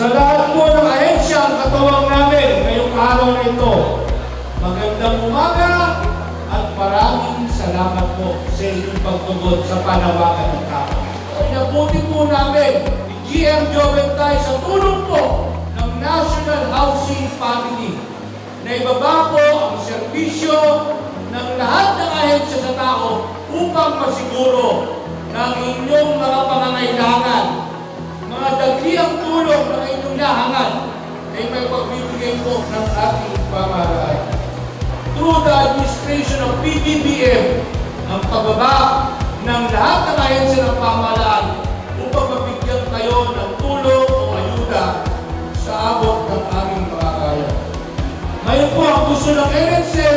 Sa lahat po ng ahensya ang katawang namin ngayong araw na ito, magandang umaga at maraming salamat po sa inyong pagtugod sa panawagan ng tao. Inabuti po namin GM Joventay sa tulong po ng National Housing Family na ibaba po ang serbisyo ng lahat ng ahensya sa tao upang masiguro ang inyong mga pangangailangan nahangan ay may pagbibigay po ng ating pamahalaan. Through the administration of PBBM, ang pagbaba ng lahat ng ahensya ng pamahalaan upang mabigyan kayo ng tulong o ayuda sa abot ng aming makakaya. Ngayon po ang gusto ng NNCA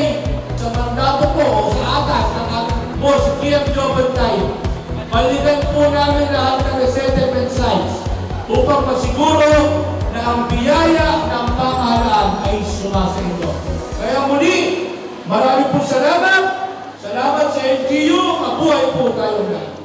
sa mandato po o sa atas ng ating boss, Kiam Jobantay, balikan po namin lahat ng resettlement sites upang masiguro po salamat. Salamat sa NGO. Mabuhay po tayong lahat.